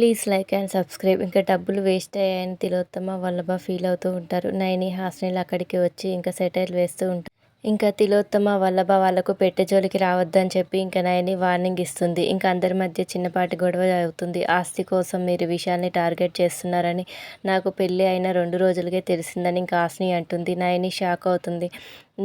Please like and subscribe. ఇంకా డబ్బులు waste అయ్యాయని తిలోత్తమ వల్లభ ఫీల్ అవుతూ ఉంటారు. నైని హాస్నీలు అక్కడికి వచ్చి ఇంకా సెటైల్ వేస్తూ ఉంటారు. ఇంకా తిలోత్తమ వల్లభ వాళ్ళకు పెట్టె జోలికి రావద్దని చెప్పి ఇంకా నయని వార్నింగ్ ఇస్తుంది. ఇంకా అందరి మధ్య చిన్నపాటి గొడవ అవుతుంది. ఆస్తి కోసం మీరు విషయాల్ని టార్గెట్ చేస్తున్నారని నాకు పెళ్ళి అయిన రెండు రోజులకే తెలిసిందని ఇంకా హాస్ని అంటుంది. నయని షాక్ అవుతుంది.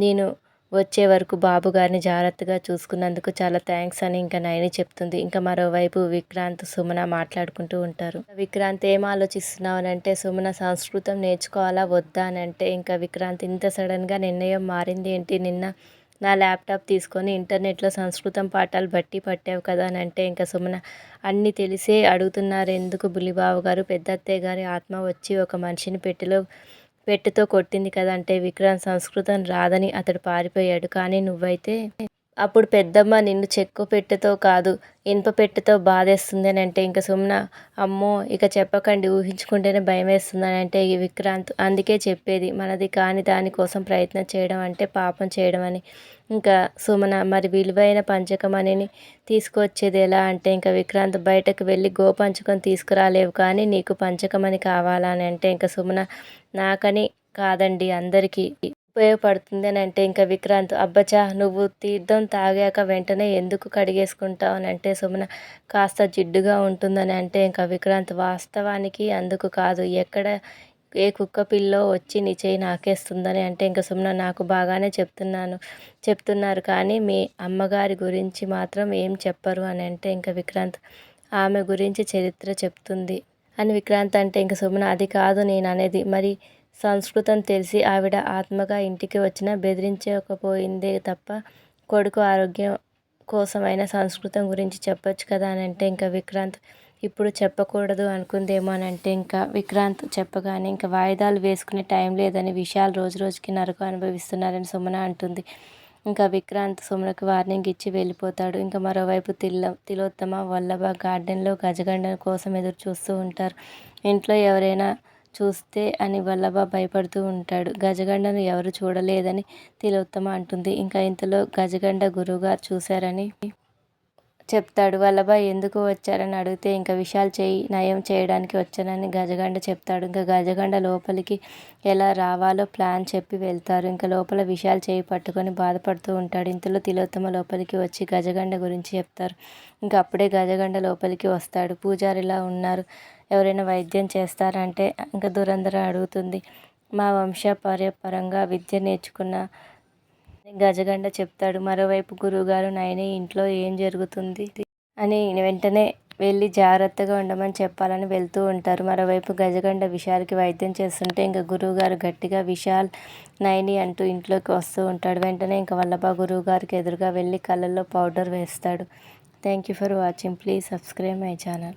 నేను వచ్చే వరకు బాబు గారిని జాగ్రత్తగా చూసుకున్నందుకు చాలా థ్యాంక్స్ అని ఇంకా నయని చెప్తుంది. ఇంకా మరోవైపు విక్రాంత్ సుమన మాట్లాడుకుంటూ ఉంటారు. విక్రాంత్ ఏం ఆలోచిస్తున్నావు? అని అంటే సుమన సంస్కృతం నేర్చుకోవాలా? వద్దా? అని అంటే ఇంకా విక్రాంత్ ఇంత సడన్గా నిర్ణయం మారింది ఏంటి? నిన్న నా ల్యాప్టాప్ తీసుకొని ఇంటర్నెట్లో సంస్కృతం పాఠాలు బట్టి పట్టావు కదా? అని అంటే ఇంకా సుమన అన్నీ తెలిసే అడుగుతున్నారు. ఎందుకు బుల్లిబాబు గారు పెద్దత్తయ్య గారి ఆత్మ వచ్చి ఒక మనిషిని పెట్టిలో పెట్టెతో కొట్టింది కదా అంటే విక్రాంత్ సంస్కృతం రాదని అతడు పారిపోయాడు. కానీ నువ్వైతే అప్పుడు పెద్దమ్మ నిన్ను చెక్కు పెట్టెతో కాదు ఇనుప పెట్టెతో బాధేస్తుంది అని అంటే ఇంకా సుమ్న అమ్మో ఇక చెప్పకండి ఊహించుకుంటేనే భయం వేస్తుంది అని అంటే ఈ విక్రాంత్ అందుకే చెప్పేది మనది కాని దానికోసం ప్రయత్నం చేయడం అంటే పాపం చేయడం అని ఇంకా సుమన మరి విలువైన పంచకమణిని తీసుకొచ్చేది ఎలా అంటే ఇంకా విక్రాంత్ బయటకు వెళ్ళి గోపంచకం తీసుకురాలేవు కానీ నీకు పంచకమని కావాలని అంటే ఇంకా సుమన నాకని కాదండి అందరికీ. ఉపయోగపడుతుంది అని అంటే ఇంకా విక్రాంత్ అబ్బచా నువ్వు తీర్థం తాగాక వెంటనే ఎందుకు కడిగేసుకుంటావు? అని అంటే సుమన కాస్త జిడ్డుగా ఉంటుందని అంటే ఇంకా విక్రాంత్ వాస్తవానికి అందుకు కాదు. ఎక్కడ ఏ కుక్క పిల్లో వచ్చి నీ చేయి నాకేస్తుందని అంటే ఇంకా సుమన నాకు బాగానే చెప్తున్నాను చెప్తున్నారు. కానీ మీ అమ్మగారి గురించి మాత్రం ఏం చెప్పరు అని అంటే ఇంకా విక్రాంత్ ఆమె గురించి చరిత్ర చెప్తుంది అని విక్రాంత్ అంటే ఇంకా సుమన అది కాదు నేను అనేది మరి సంస్కృతం తెలిసి ఆవిడ ఆత్మగా ఇంటికి వచ్చినా బెదిరించకపోయిందే తప్ప కొడుకు ఆరోగ్యం కోసమైనా సంస్కృతం గురించి చెప్పొచ్చు కదా అని అంటే ఇంకా విక్రాంత్ ఇప్పుడు చెప్పకూడదు అనుకుందేమో అని అంటే ఇంకా విక్రాంత్ చెప్పగానే ఇంకా వాయిదాలు వేసుకునే టైం లేదని విషయాలు రోజు రోజుకి నరకు అనుభవిస్తున్నారని సుమన అంటుంది. ఇంకా విక్రాంత్ సుమనకు వార్నింగ్ ఇచ్చి వెళ్ళిపోతాడు. ఇంకా మరోవైపు తిల్ల తిలోత్తమ వల్లభ గార్డెన్లో గజగండ కోసం ఎదురు చూస్తూ ఉంటారు. ఇంట్లో ఎవరైనా చూస్తే అని వల్లభ భయపడుతూ ఉంటాడు. గజగండను ఎవరు చూడలేదని తిలోత్తమ అంటుంది. ఇంకా ఇంతలో గజగండ గురువుగారు చూశారని చెప్తాడు వల్లభాయ్ ఎందుకు వచ్చారని అడిగితే ఇంకా విషయాలు చేయి నయం చేయడానికి వచ్చానని గజగండ చెప్తాడు. ఇంకా గజగండ లోపలికి ఎలా రావాలో ప్లాన్ చెప్పి వెళ్తారు. ఇంకా లోపల విషయాలు చేయి పట్టుకొని బాధపడుతూ ఉంటాడు. ఇంతలో తిలోత్తమ లోపలికి వచ్చి గజగండ గురించి చెప్తారు. ఇంకా అప్పుడే గజగండ లోపలికి వస్తాడు. పూజారిలా ఉన్నారు. ఎవరైనా వైద్యం చేస్తారంటే ఇంకా దురంధర అడుగుతుంది. మా వంశపర్యపరంగా విద్య నేర్చుకున్న గజగండ చెప్తాడు మరోవైపు గురువుగారు నయని ఇంట్లో ఏం జరుగుతుంది అని వెంటనే వెళ్ళి జాగ్రత్తగా ఉండమని చెప్పాలని వెళ్తూ ఉంటారు. మరోవైపు గజగండ విశాల్కి వైద్యం చేస్తుంటే ఇంకా గురువుగారు గట్టిగా విశాల్ నైని అంటూ ఇంట్లోకి వస్తూ ఉంటాడు. వెంటనే ఇంకా వల్లభ గురువు గారికి ఎదురుగా వెళ్ళి కళ్ళల్లో పౌడర్ వేస్తాడు. Thank you for watching. Please subscribe my channel.